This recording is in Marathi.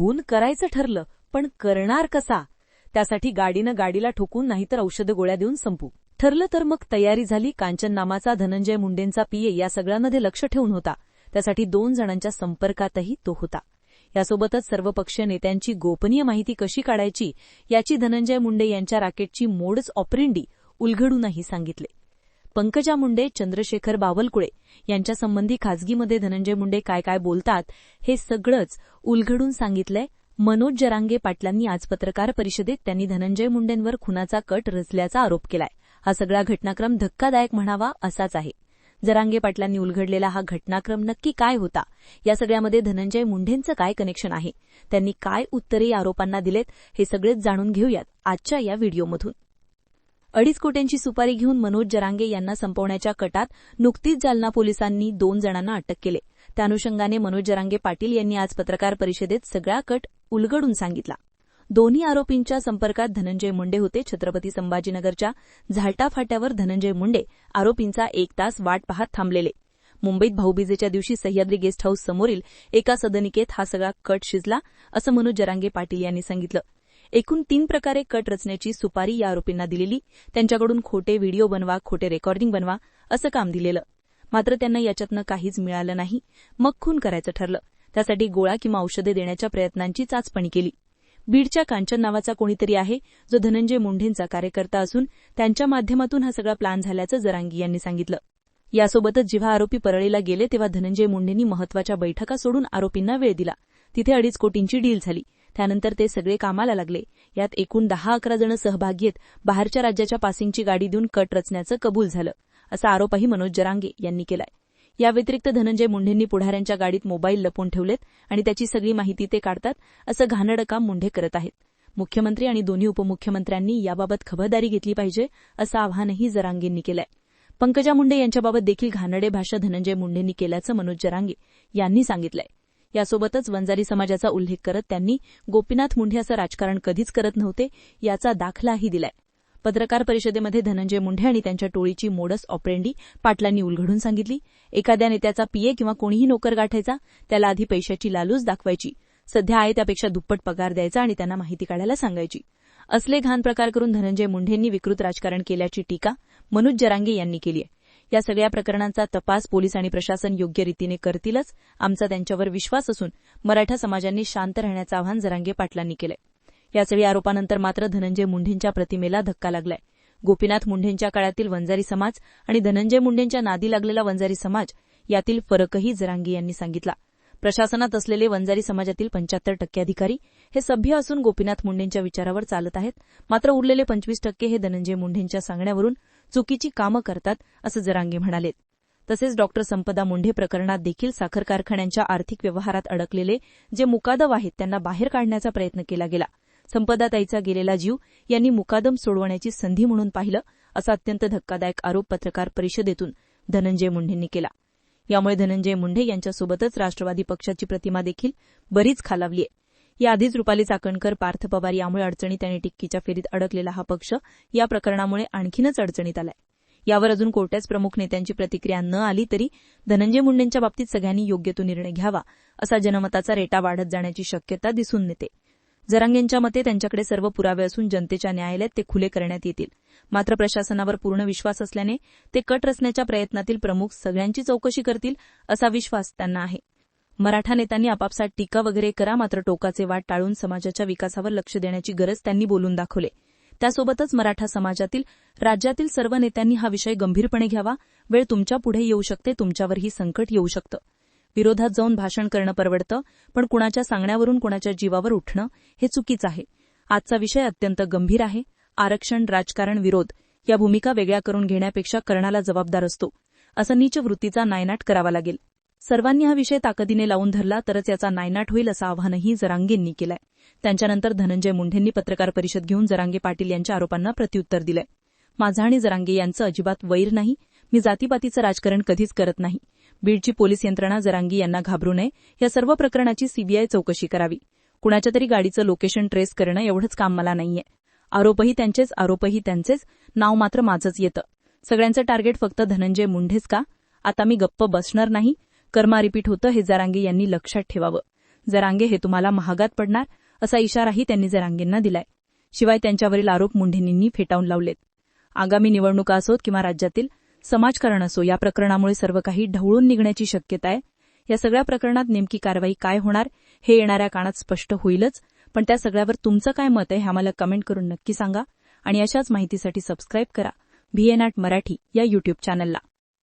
खून करायचं ठरलं पण करणार कसा? त्यासाठी गाडीनं गाडीला ठोकून नाहीतर औषध गोळ्या देऊन संपू. ठरलं तर मग तयारी झाली कांचन नामाचा धनंजय मुंडेंचा पीए या सगळ्यांमध्ये लक्ष ठेवून होता. त्यासाठी दोन जणांच्या संपर्कातही तो होता. यासोबतच सर्वपक्षीय नेत्यांची गोपनीय माहिती कशी काढायची याची धनंजय मुंडे यांच्या राकेटची मोडच ऑपरेंडी उलगडूनही सांगितले. पंकजा मुंडे चंद्रशेखर बावलकुळे यांच्यासंबंधी खासगीमध्ये धनंजय मुंडे काय काय बोलतात हे सगळंच उलघडून सांगितलंय. मनोज जरांगे पाटलांनी आज पत्रकार परिषदेत त्यांनी धनंजय मुंडेंवर खुनाचा कट रचल्याचा आरोप केलाय. हा सगळा घटनाक्रम धक्कादायक म्हणावा असाच आहे. जरांगे पाटलांनी उलघडलेला हा घटनाक्रम नक्की काय होता? या सगळ्यामध्ये धनंजय मुंढेंचं काय कनेक्शन आहे? त्यांनी काय उत्तरे या आरोपांना दिलेत हे सगळेच जाणून घेऊयात आजच्या या व्हिडिओमधून. अडीच कोट्यांची सुपारी घेऊन मनोज जरांगे यांना संपवण्याच्या कटात नुकतीच जालना पोलिसांनी दोन जणांना अटक केले. त्या अनुषंगाने मनोज जरांगे पाटील यांनी आज पत्रकार परिषदेत सगळा कट उलगडून सांगितला. दोन्ही आरोपींच्या संपर्कात धनंजय मुंडे होते छत्रपती संभाजीनगरच्या झालटा फाट्यावर धनंजय मुंडे आरोपींचा एक तास वाट पाहत थांबलेले. मुंबईत भाऊबीजेच्या दिवशी सह्याद्री गेस्ट हाऊस समोरील एका सदनिकेत हा सगळा कट शिजला असं मनोज जरांगे पाटील यांनी सांगितलं. एकूण तीन प्रकारे कट रचण्याची सुपारी या आरोपींना दिलेली. त्यांच्याकडून खोटे व्हिडिओ बनवा खोटे रेकॉर्डिंग बनवा असं काम दिलेलं. मात्र त्यांना याच्यातनं काहीच मिळालं नाही. मग खून करायचं ठरलं. त्यासाठी गोळा किंवा औषधे देण्याच्या प्रयत्नांची चाचपणी केली. बीडच्या कांचन नावाचा कोणीतरी आहे जो धनंजय मुंढेंचा कार्यकर्ता असून त्यांच्या माध्यमातून हा सगळा प्लान झाल्याचं जरांगी यांनी सांगितलं. यासोबतच जेव्हा आरोपी परळीला गेले तेव्हा धनंजय मुंडेंनी महत्त्वाच्या बैठका सोडून आरोपींना वेळ दिला. तिथे अडीच कोटींची डील झाली. त्यानंतर ते सगळे कामाला लागले. यात एकूण दहा अकरा जण सहभागी आहेत. बाहेरच्या राज्याच्या पासिंगची गाडी देऊन कट रचण्याचं कबूल झालं असा आरोपही मनोज जरांगे यांनी केलाय. या व्यतिरिक्त धनंजय मुंढेंनी पुढाऱ्यांच्या गाडीत मोबाईल लपवून ठेवलेत आणि त्याची सगळी माहिती ते काढतात असं घाणडं काम मुंढे करत आहेत. मुख्यमंत्री आणि दोन्ही उपमुख्यमंत्र्यांनी याबाबत खबरदारी घेतली पाहिजे असं आवाहनही जरांगेंनी केलंय. पंकजा मुंडे यांच्याबाबत देखील घाणडे भाषा धनंजय मुंडेंनी केल्याचं मनोज जरांगे यांनी सांगितलंय. यासोबतच वंजारी समाजाचा उल्लेख करत त्यांनी गोपीनाथ मुंढे असं राजकारण कधीच करत नव्हते याचा दाखलाही दिलाय. पत्रकार परिषदेमध्ये धनंजय मुंढे आणि त्यांच्या टोळीची मोडस ऑपरेंडी पाटलांनी उलघडून सांगितली. एखाद्या नेत्याचा पीए किंवा कोणीही नोकर गाठायचा त्याला आधी पैशाची लालूच दाखवायची. सध्या आहे त्यापेक्षा दुप्पट पगार द्यायचा आणि त्यांना माहिती काढायला सांगायची. असले घाण प्रकार करून धनंजय मुंढेंनी विकृत राजकारण केल्याची टीका मनोज जरांगे यांनी केली आहे. या सगळ्या प्रकरणांचा तपास पोलीस आणि प्रशासन योग्य रीतीने करतीलच आमचा त्यांच्यावर विश्वास असून मराठा समाजांनी शांत राहण्याचं आवाहन जरांगे पाटलांनी केलंय. या सगळी आरोपानंतर मात्र धनंजय मुंढेंच्या प्रतिमेला धक्का लागलाय. गोपीनाथ मुंढेंच्या काळातील वंजारी समाज आणि धनंजय मुंढेंच्या नादी लागलेला वंजारी समाज यातील फरकही जरांगी यांनी सांगितला. प्रशासनात असलेले वंजारी समाजातील पंच्याहत्तर टक्के अधिकारी हे सभ्य असून गोपीनाथ मुंडेंच्या विचारावर चालत आहेत. मात्र उरलेले पंचवीस टक्के हे धनंजय मुंढेंच्या सांगण्यावरून चुकीची कामं करतात असं जरांगे म्हणाले तसेच डॉक्टर संपदा मुंढे प्रकरणात देखील साखर कारखान्यांच्या आर्थिक व्यवहारात अडकलेले जे मुकादम आहेत त्यांना बाहेर काढण्याचा प्रयत्न केला गेला. संपदाताईचा गेलेला जीव यांनी मुकादम सोडवण्याची संधी म्हणून पाहिलं असा अत्यंत धक्कादायक आरोप पत्रकार परिषदेतून धनंजय मुंढेंनी केला. यामुळे धनंजय मुंढे यांच्यासोबतच राष्ट्रवादी पक्षाची प्रतिमा देखील बरीच खालावली आहे. याआधीच रुपाली चाकणकर पार्थ पवार यामुळे अडचणीत आणि टिक्कीच्या फेरीत अडकलेला हा पक्ष या प्रकरणामुळे आणखीनच अडचणीत आलाय. यावर अजून कोट्याच प्रमुख नेत्यांची प्रतिक्रिया न आली तरी धनंजय मुंडेंच्या बाबतीत सगळ्यांनी योग्य तो निर्णय घ्यावा असा जनमताचा रेटा वाढत जाण्याची शक्यता दिसून येते. जरांगेंच्या मते त्यांच्याकडे सर्व पुरावे असून जनतेच्या न्यायालयात ते खुले करण्यात येतील. मात्र प्रशासनावर पूर्ण विश्वास असल्याने ते कट रचण्याच्या प्रयत्नातील प्रमुख सगळ्यांची चौकशी करतील असा विश्वास त्यांना आहे. मराठा नेत्यांनी आपापसात टीका वगैरे करा मात्र टोकाचे वाट टाळून समाजाच्या विकासावर लक्ष देण्याची गरज त्यांनी बोलून दाखवले. त्यासोबतच मराठा समाजातील राज्यातील सर्व नेत्यांनी हा विषय गंभीरपणे घ्यावा. वेळ तुमच्यापुढे येऊ शकते तुमच्यावरही संकट येऊ शकतं. विरोधात जाऊन भाषण करणं परवडतं पण कुणाच्या सांगण्यावरून कुणाच्या जीवावर उठणं हे चुकीचं आहे. आजचा विषय अत्यंत गंभीर आहे. आरक्षण राजकारण विरोध या भूमिका वेगळ्या करून घेण्यापेक्षा कर्णाला जबाबदार असतो. असं नीच वृत्तीचा नायनाट करावा लागेल. सर्वांनी हा विषय ताकदीने लावून धरला तरच याचा नायनाट होईल असं आव्हानही जरांगेंनी केलंय. त्यांच्यानंतर धनंजय मुंढेंनी पत्रकार परिषद घेऊन जरांगे पाटील यांच्या आरोपांना प्रत्युत्तर दिलंय. माझा आणि जरांगे यांचं अजिबात वैर नाही. मी जातीपातीचं राजकारण कधीच करत नाही. बीडची पोलीस यंत्रणा जरांगी यांना घाबरू नये. या सर्व प्रकरणाची सीबीआय चौकशी करावी. कुणाच्या तरी गाडीचं लोकेशन ट्रेस करणं एवढंच काम मला नाहीये. आरोपही त्यांचेच आरोपही त्यांचेच. नाव मात्र माझंच येतं. सगळ्यांचं टार्गेट फक्त धनंजय मुंढेच का? आता मी गप्प बसणार नाही. कर्मा रिपीट होतं हे जरांगे यांनी लक्षात ठेवावं. जरांगे हे तुम्हाला महागात पडणार असा इशाराही त्यांनी जरांगेंना दिलाय. शिवाय त्यांच्यावरील आरोप मुंढेंनी फेटाळून लावलेत. आगामी निवडणुका असोत किंवा राज्यातील समाजकारण असो या प्रकरणामुळे सर्व काही ढवळून निघण्याची शक्यता आहे. या सगळ्या प्रकरणात नेमकी कारवाई काय होणार हे येणाऱ्या काळात स्पष्ट होईलच पण त्या सगळ्यावर तुमचं काय मत आहे हे आम्हाला कमेंट करून नक्की सांगा आणि अशाच माहितीसाठी सबस्क्राईब करा. व्हीएनआट मराठी या युट्यूब चॅनलला